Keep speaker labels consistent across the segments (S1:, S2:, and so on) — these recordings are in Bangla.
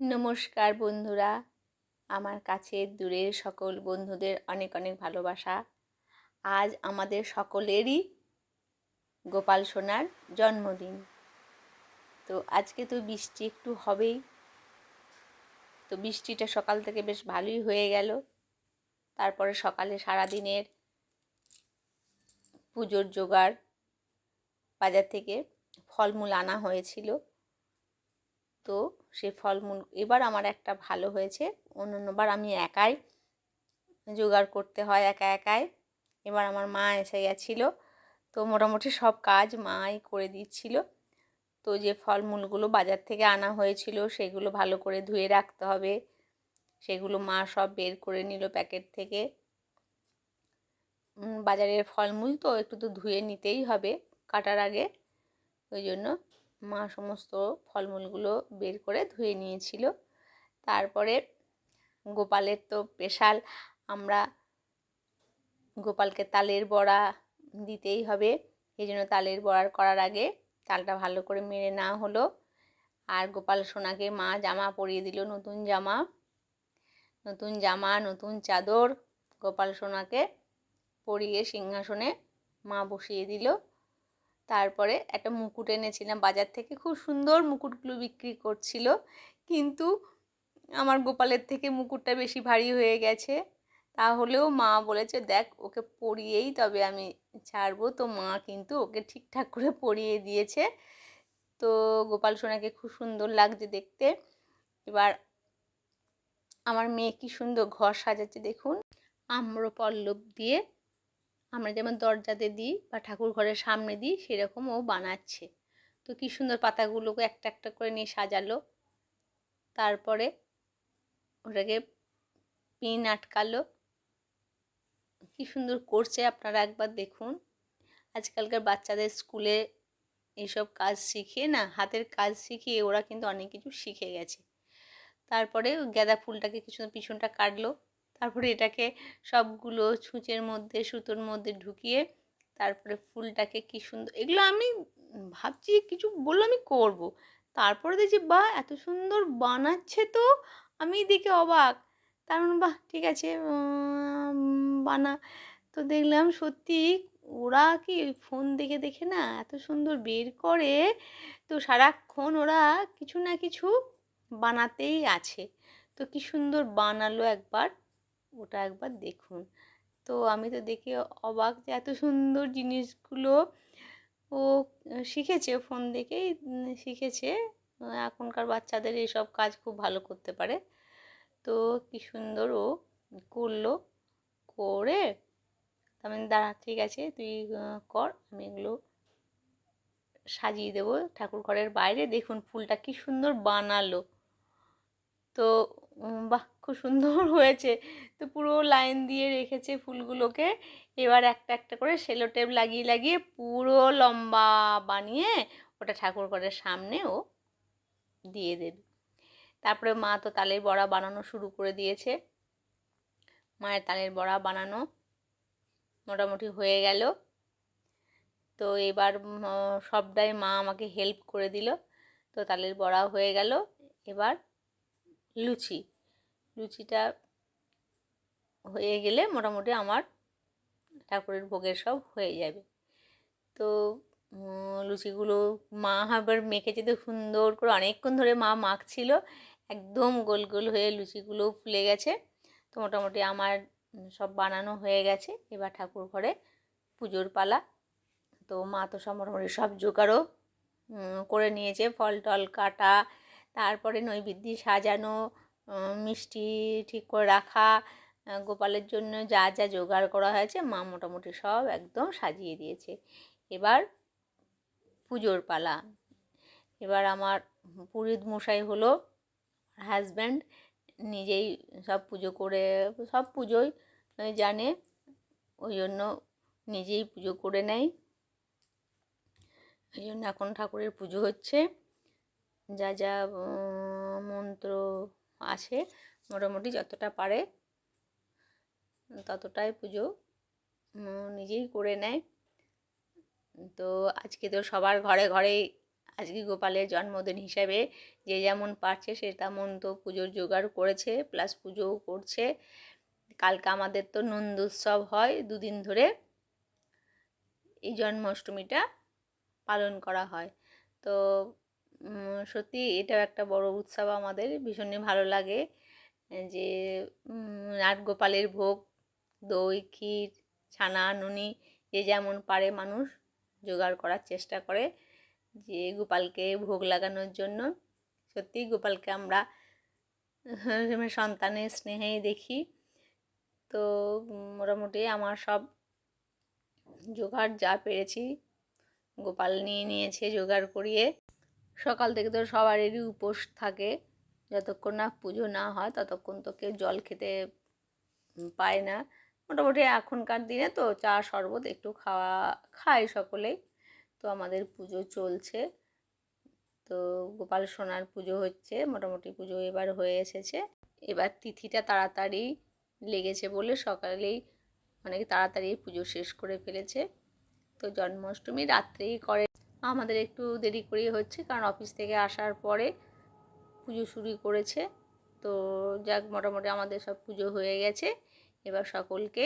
S1: নমস্কার বন্ধুরা। আমার কাছে দূরের সকল বন্ধুদের অনেক অনেক ভালোবাসা। আজ আমাদের সকলেরই গোপাল সোনার জন্মদিন। তো আজকে তো বৃষ্টি একটু হবেই। তো বৃষ্টিটা সকাল থেকে বেশ ভালোই হয়ে গেল। তারপরে সকালে সারাদিনের পুজোর জোগাড় বাজার থেকে ফলমূল আনা হয়েছিল। তো সে ফলমূল, এবার আমার একটা ভালো হয়েছে। অন্যান্যবার আমি একাই জোগাড় করতে হয়, একা একাই। এবার আমার মা এসে গেছিল। তো মোটামুটি সব কাজ মাই করে দিচ্ছিল। তো যে ফলমূলগুলো বাজার থেকে আনা হয়েছিল, সেগুলো ভালো করে ধুয়ে রাখতে হবে। সেগুলো মা সব বের করে নিল প্যাকেট থেকে। বাজারের ফলমূল তো একটু তো ধুয়ে নিতেই হবে কাটার আগে। ওই জন্য মা সমস্ত ফলমূলগুলো বের করে ধুয়ে নিয়েছিল। তারপরে গোপালের তো স্পেশাল, আমরা গোপালকে তালের বড়া দিতেই হবে। এই জন্য তালের বড়ার করার আগে তালটা ভালো করে মেরে না হলো। আর গোপাল সোনাকে মা জামা পরিয়ে দিল নতুন জামা নতুন জামা, নতুন চাদর। গোপাল সোনাকে পরিয়ে সিংহাসনে মা বসিয়ে দিল। তারপরে একটা মুকুট এনেছিলাম বাজার থেকে। খুব সুন্দর মুকুটগুলো বিক্রি করছিল। কিন্তু আমার গোপালের থেকে মুকুটটা বেশি ভারী হয়ে গেছে। তাহলেও মা বলেছে, দেখ, ওকে পরিয়েই তবে আমি ছাড়বো। তো মা কিন্তু ওকে ঠিকঠাক করে পরিয়ে দিয়েছে। তো গোপাল সোনাকে খুব সুন্দর লাগছে দেখতে। এবার আমার মেয়ে কি সুন্দর ঘর সাজাচ্ছে দেখুন। আম্রপল্লব দিয়ে আমরা যেমন দরজাতে দিই বা ঠাকুর ঘরের সামনে দিই, সেরকম ও বানাচ্ছে। তো কী সুন্দর পাতাগুলোকে একটা একটা করে নিয়ে সাজালো। তারপরে ওটাকে পিন আটকালো। কী সুন্দর করছে আপনারা একবার দেখুন। আজকালকার বাচ্চাদের স্কুলে এইসব কাজ শিখিয়ে না, হাতের কাজ শিখিয়ে ওরা কিন্তু অনেক কিছু শিখে গেছে। তারপরে গাঁদা ফুলটাকে কিছু পিছনটা কাটলো। তারপরে এটাকে সবগুলো ছুঁচের মধ্যে, সুতোর মধ্যে ঢুকিয়ে তারপরে ফুলটাকে কি সুন্দর, এগুলো আমি ভাবছি কিছু বলল আমি করব। তারপরে দেখছি বা এত সুন্দর বানাচ্ছে তো। আমি দেখে অবাক। তার মানে বাহ, ঠিক আছে বানা। তো দেখলাম সত্যি ওরা কি ওই ফোন দেখে দেখে না এত সুন্দর বের করে। তো সারাক্ষণ ওরা কিছু না কিছু বানাতেই আছে। তো কি সুন্দর বানালো একবার। ওটা একবার দেখুন। তো আমি তো দেখে অবাক যে এত সুন্দর জিনিসগুলো ও শিখেছে, ফোন দেখেই শিখেছে। এখনকার বাচ্চাদের এসব কাজ খুব ভালো করতে পারে। তো কি সুন্দর ও করল, করে আমি দাঁড়া, ঠিক আছে, তুই কর, আমি এগুলো সাজিয়ে দেবো ঠাকুর ঘরের বাইরে। দেখুন ফুলটা কি সুন্দর বানালো। তো বাহ! খুব সুন্দর হয়েছে। তো পুরো লাইন দিয়ে রেখেছে ফুলগুলোকে। এবার একটা একটা করে সেলো টেপ লাগিয়ে লাগিয়ে পুরো লম্বা বানিয়ে ওটা ঠাকুর ঘরের সামনে ও দিয়ে দেবে। তারপরে মা তো তালের বড়া বানানো শুরু করে দিয়েছে। মায়ের তালের বড়া বানানো মোটামুটি হয়ে গেল। তো এবার সবটাই মা আমাকে হেল্প করে দিল। তো তালের বড়া হয়ে গেল। এবার লুচি। লুচিটা হয়ে গেলে মোটামুটি আমার ঠাকুরের ভোগের সব হয়ে যাবে। তো লুচিগুলো মা আবার মেখেছে তো সুন্দর করে অনেকক্ষণ ধরে মা মাখছিল, একদম গোল গোল হয়ে লুচিগুলো ফুলে গেছে। তো মোটামুটি আমার সব বানানো হয়ে গেছে, এবার ঠাকুর ঘরে পুজোর পালা। তো মা তো সব মোটামুটি সব জোগাড়ও করে নিয়েছে, ফল টল কাটা, তারপরে নৈবেদ্য সাজানো মিষ্টি ঠিক করে রাখা গোপালের জন্য যা যা জোগাড় করা হয়েছে মা মোটামুটি সব একদম সাজিয়ে দিয়েছে। এবার পুজোর পালা। এবার আমার পুরীত মশাই হলো হাজব্যান্ড নিজেই সব পুজো করে, সব পুজোই জানে, ওই জন্য নিজেই পুজো করে নেয়। এই জন্য এখন ঠাকুরের পুজো হচ্ছে। যা যা মন্ত্র আছে মোটামুটি যতটা পারে। ততটাই পুজো নিজেই করে নেয়। তো আজকে তো সবার ঘরে ঘরেই আজকে গোপালের জন্মদিন হিসাবে যে যেমন পারছে সে তেমন তো পুজোর জোগাড় করেছে প্লাস পুজোও করছে। কালকে আমাদের তো নন্দোৎসব হয় দুদিন ধরে। এই জন্মাষ্টমীটা পালন করা হয়। তো সত্যি এটাও একটা বড় উৎসব আমাদের, ভীষণই ভালো লাগে। যে নাটগোপালের ভোগ, দই, ক্ষীর, ছানা, নুনি, যে যেমন পারে মানুষ জোগাড় করার চেষ্টা করে যে গোপালকে ভোগ লাগানোর জন্য। সত্যি গোপালকে আমরা সন্তানের স্নেহেই দেখি। তো মোটামুটি আমার সব জোগাড় যা পেরেছি গোপাল নিয়ে নিয়েছে, জোগাড় করিয়ে। সকাল থেকে তো সবারই উপোস থাকে। যতক্ষণ না পুজো না হয়, ততক্ষণ তো কেউ জল খেতে পায় না। মোটামুটি এখনকার দিনে তো চা শরবত, একটু খাওয়া খায় সকলেই। তো আমাদের পুজো চলছে। তো গোপাল সোনার পুজো হচ্ছে, মোটামুটি পুজো এবার হয়ে এসেছে। এবার তিথিটা তাড়াতাড়ি লেগেছে বলে সকালেই অনেক তাড়াতাড়ি পুজো শেষ করে ফেলেছে। তো জন্মাষ্টমী রাত্রেই করে আমাদের একটু দেরি করেই হচ্ছে, কারণ অফিস থেকে আসার পরে পুজো শুরু করেছে। তো যাক, মোটামুটি আমাদের সব পুজো হয়ে গেছে। এবার সকলকে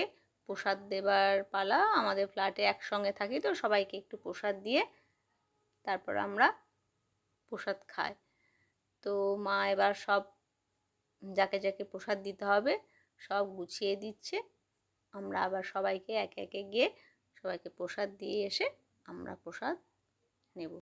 S1: প্রসাদ দেবার পালা। আমাদের ফ্ল্যাটে একসঙ্গে থাকি, তো সবাইকে একটু প্রসাদ দিয়ে তারপর আমরা প্রসাদ খাই। তো মা এবার সব যাকে যাকে প্রসাদ দিতে হবে, সব গুছিয়ে দিচ্ছে। আমরা আবার সবাইকে একে একে গিয়ে সবাইকে প্রসাদ দিয়ে এসে আমরা প্রসাদ ini bu.